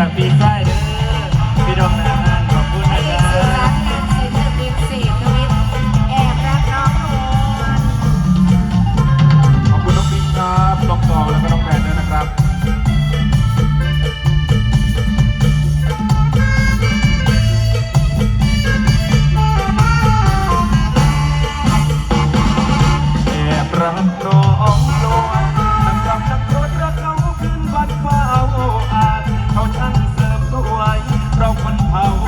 จจากปีไส้เเราคนเผา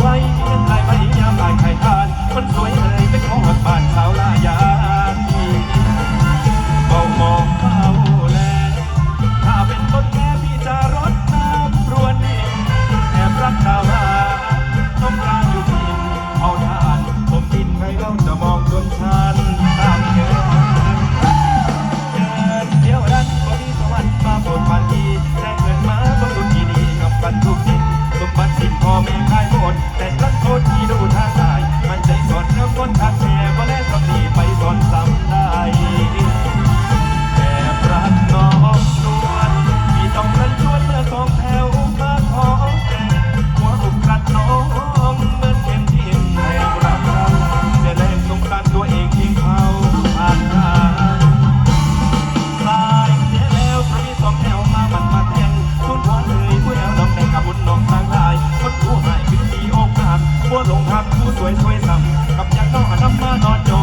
ไว้ บัวหลงหักผู้สวยสวยซ้ำกับยังน้องนำมานอนจอ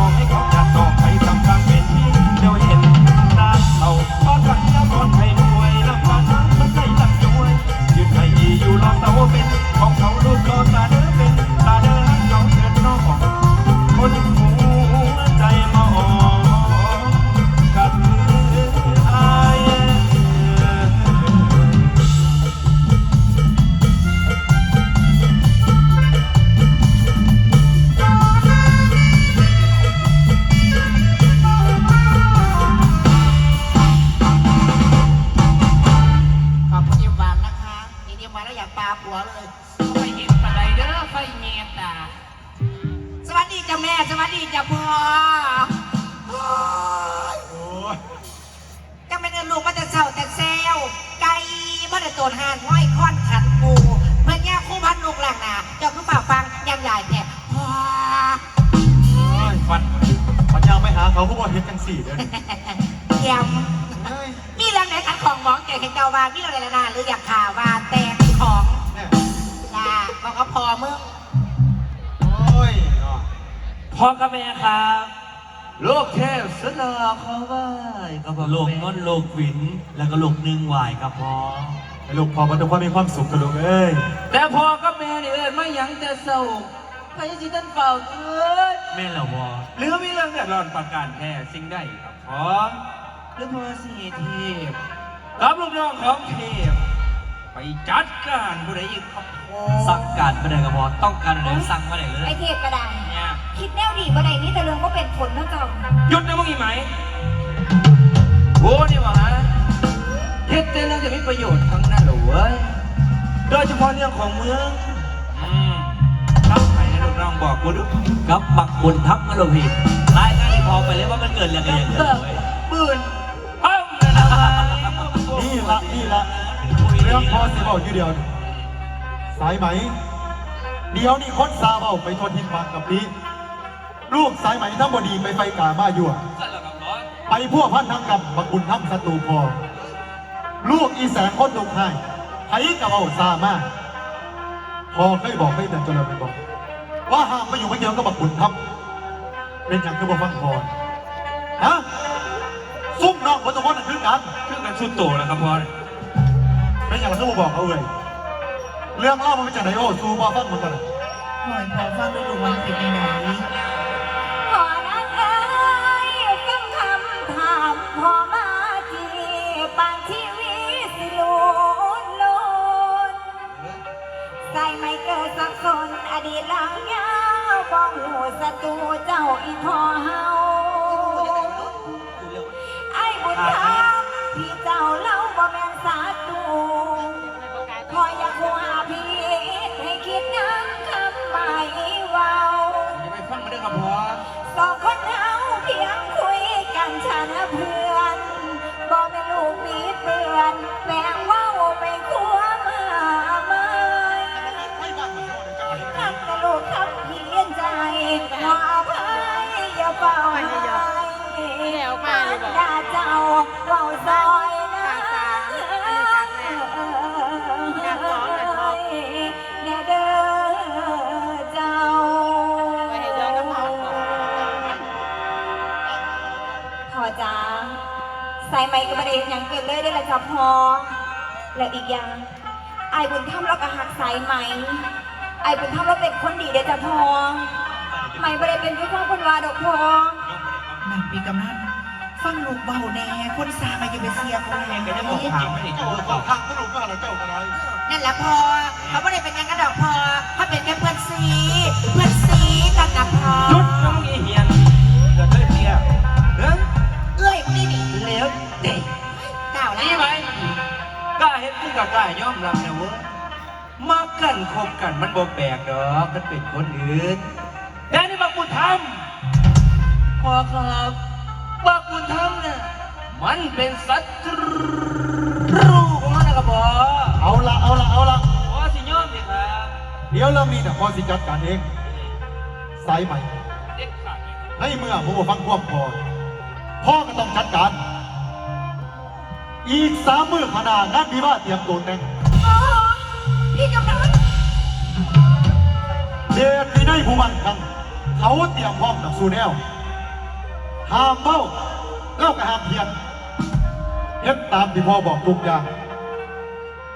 เขาเขาบอกเฮ็ดจังสี่เด้อเยี่ยมเฮ้ยมีเรื่องไหนขันของหมองเก่งเห็นเจ้าว่ามีเรื่องอะไรนะหรืออยากข่าวว่าแตกของเนี่ยจ้าบอกก็พอมึงโอ้ยเนาะพ่อกับแม่ครับลูกเทพสนอเขาไว้ก็บอกโลกน้นโลกวิน แล้วก็โลกหนึ่งวายครับพ่อให้ลูกพอมาทุกคนมีความสุขกันลูกเอ้ยแต่พ่อกับแม่นี่เอิ้นไม่ยังแต่เศร้า ใครสิท่านเฝ้าเอ้ยแม่นแล้วพ่อหรือมีเรื่องเดือดร้อนประการแท้สิ่งใดครับพ่อหรือพ่อสิเทพรับลูกน้องของเทพ ไปจัดการผู้ใดอีกครับพ่อสั่งการไปไหนครับพ่อต้องการอะไรสั่งมาไหนเลยไอเทพกระไดเนี่ยคิดแนวดีบ่ได้นี่แต่เรื่องก็เป็นผลเนาะเจ้าหยุดนะมึงอีไหมโอ้นี่หวะฮะเฮ็ดแต่เรื่องจะมีประโยชน์ทั้งนั้นเหรอเว้ยโดยเฉพาะเรื่องของเมือง บอกกูดูกับปักบุญทับมาลงผิดรายงานที่พอไปเลยว่ามันเกิดอะไรอย่างเงี้ยเว้ยปืนเอ้านั่นอะนี่ละนี่ละเรื่องพอสิบอกอยู่เดียว สายไหม เดี๋ยวนี่คนซาเบาไปทนทินบางกับนี้ ลูกสายไหมทั้งบดีไปไฟกามาอยู่อะสั่นแล้วไปพวกพันทั้งกับบักบุญทั้งศัตรูพอ ลูกอีแสงคนตุกให้ไผกับเอาซามากพอเคยบอกให้แต่จนเราไปบอก ว่าห้ามมาอยู่ไม่เกี่ยวกับบักบุญทับ เป็นอย่างคือบ่ฟังพอฮะซุ่มน้องคนตุกคนนั่นคือกันเครื่องกันสุดโต่งแล้วครับบอสเป็นอย่างไรก็บอกเขาเลยเรื่องเล่ามันเป็นจากไหนโอ้ซูมาฟังมันกันหน่อยพอฟังดูดูมันเป็นยังไง คนอดีตหลังยาบ้องหูศัตรูเจ้าอีทอเฮา ด้เห็นหยังเกิดเลยได้ละจ้ะพอแล้วอีกอย่างไอ้บุญธรรมเราก็หักสายไหมไอ้บุญธรรมเราเป็นคนดีเด้อจ้ะพอไม่ไม่ได้เป็นผู้พ่อคนวาดอกพอนั่นปีกำนันฟังลูกเบาแน่คนสามาอยู่ไปเสียเขาแน่ก็จะบอกถามไม่ได้จะบอกข้างสรุปว่าเราเจ้าอะไรนั่นแหละพอเขาไม่ได้เป็นหยังกระดอกพอเขาเป็นแค่เพื่อนซีเพื่อนซีกันนะพอจุดน้องอีเหียนเกิดด้วยเพียเฮ้ยเอ้ยมึงนี่นี่เหลวเด็กเก่าแล้ นี่ไหมกล้าเห็นที่กับกล้ายอมรับนะเว้ยมากันคบกันมันบ่แปลกดอกมันเป็นคนอื่นแต่นี่บักบุญธรรมพอครับบักบุญธรรมเนี่ยมันเป็นศัตรูของมันนะครับบอเอาละเอาละเอาละพอสิยอมดิครับเดี๋ยวเรามีแต่พอสิจัดการเองสายใหม่เด็ดขาดในเมื่อผมฟังความพอพ่อก็ต้องจัดการ อีกสามมือขางหนางานดีว่าเตรียมตัวแต่งอ๋อพี่กำนันเดชที่ได้ผู้มันคังเขาเตรียมพร้อมกับสูแนวห้ามเบ้าแล้วก็ห้ามเพียนเฮ็ดตามที่พ่อบอกทุกอย่าง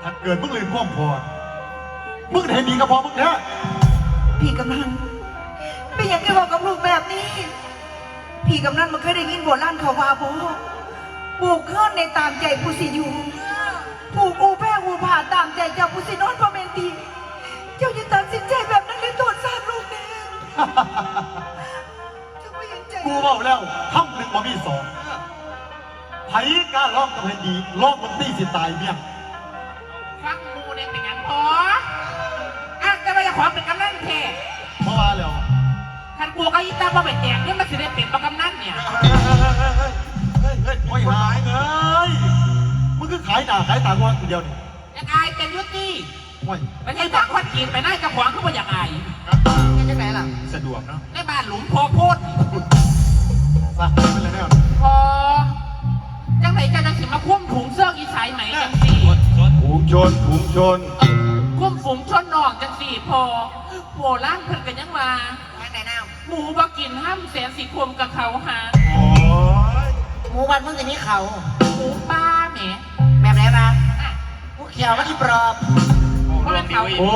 ถ้าเกิดมึงลืมความพอมึงเห็นดีกับพ่อมึงแท้พี่กำนันเป็นอย่างที่บอกกับลูกแบบนี้ พี่กำนันมันเคยได้ยินโบราณเขาว่าบ่ ปลูกข้าวในตามใจผู้สิอยู่ปลูกอูแพ้อูผ่าตามใจเจ้าผู้สินอนพอเมนตีเจ้าอย่าตัดสินใจแบบนั้นเลยโทษสาดลูกแน่เจ้าไม่เห็นใจกูเบาแล้วทำหนึ่งบ่มีสองไผกล้าลองกับให้ดีลองมันตีสิตายเมียฟังหมูเนี่ยเป็นหยังพ่ออ้าวจะไปขอเป็นกำนันแท้เพราะว่าแล้วคันกูก็อีตาบ่ไปแจกเนี่ยมันสิได้เป็นประกำนันเนี่ย ไม่หายเลยมึงคือขายหน้าขายตากูคนเดียวนี่อยากอายเป็นยุติไม่ไม่ใช่จากคนจีนไปนั่งกับขวางเขาบ่อยากอายจะไหนล่ะสะดวกเนาะในบ้านหลุมพอโพดซะเป็นไรแน่พอจังไหนจะจะสิมาคุ้มถุงเสื้ออีสายไหมจังสี่ผูงชนผูงชนคุ้มฝูงชนนอกจังสี่พอโบล่างเพิ่นกันยังมาทางไหนน้าหมูบ่กินห้ามแสนสีคมกับเขาหาโอ้ย หมู่บ้านมึงจะมีเขาหมูป้าแหมแบบไหนบ้างผู้เขียวมันอีปลอบเพราะมันเขาโอ้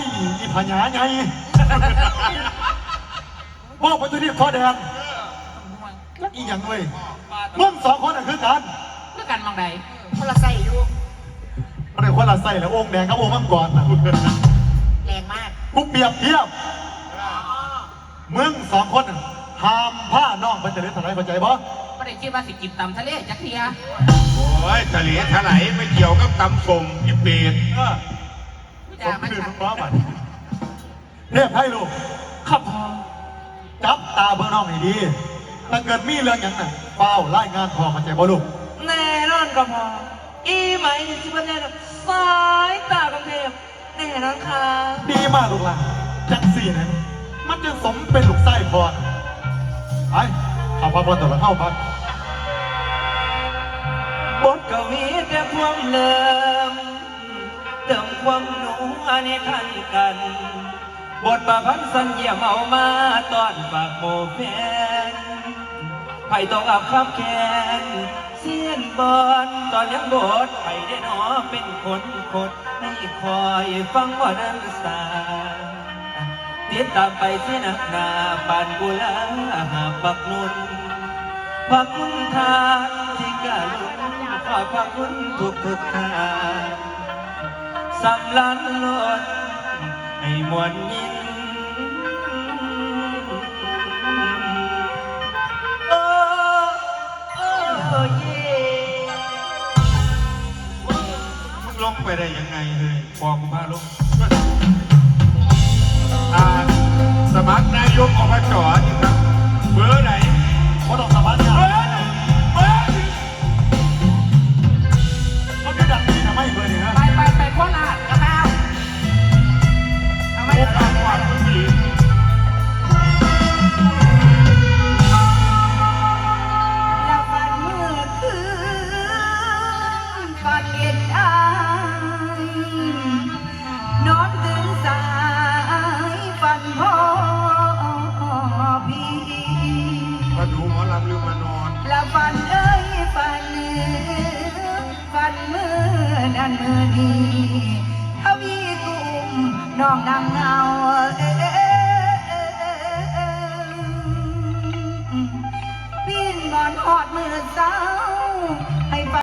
ยอีผาหยาไงบอกไปตัวนี้ทอแดนอีหยังเว้ยมึงสองคนน่ะคือกันเพื่อกันมองใดคนละใส่อยู่มันเป็นคนละไส้แล้วองค์แดงกับองค์มังกรน่ะแรงมากกูเปรียบเทียบมึงสองคนน่ะห้ามผ้าน้องมันจะเล่นทำไรเข้าใจบ่ ไม่ได้คิดว่าสิกินตำทะเลจักเทียโอ้ยทะเลทลายไม่เกี่ยวกับตำสมพี่เป็ดเออผู้ผจ่ามมันคือชัมึกงร้องมันเรียกให้ลูกขับพอจับตาเบอร์น้องให้ดี ถ้าเกิดมีเรื่องอย่างนั้นเฝ้าไล่งานพอเข้าใจบ่ลูก แน่นอนก็พอ อีไหมที่ประเทศสายตากรุงเทพแน่นอนค่ะ ดีมากลูกหลานจังสี่นะมันจะสมเป็นลูกไส้พอนะ ไปข้าพอพอตัวละเข้าพักบทก็มีแต่ความเลิมเติมความหนูอันนี้ทันกัน บทประพันธ์สัญญาเอามาตอนฝากโมแฟนไผ่ต้องอับคับแคนเสียนบอลตอนยังบทไผ่ได้หนอเป็นคนคดให้คอยฟังว่านั้นสา เตียดตามไปเสนักนาปานกุลาหาปักนุนพักคุณทานที่กาลุนขอพักคุณทุกทุกทานสำลันลดให้มวลยินโอ้โอ้เย่ลงไปได้ยังไงเลยพอกูพาลง สมัครนายกอบจนี่ครับ เบอร์ไหนก็ต้องสมัคร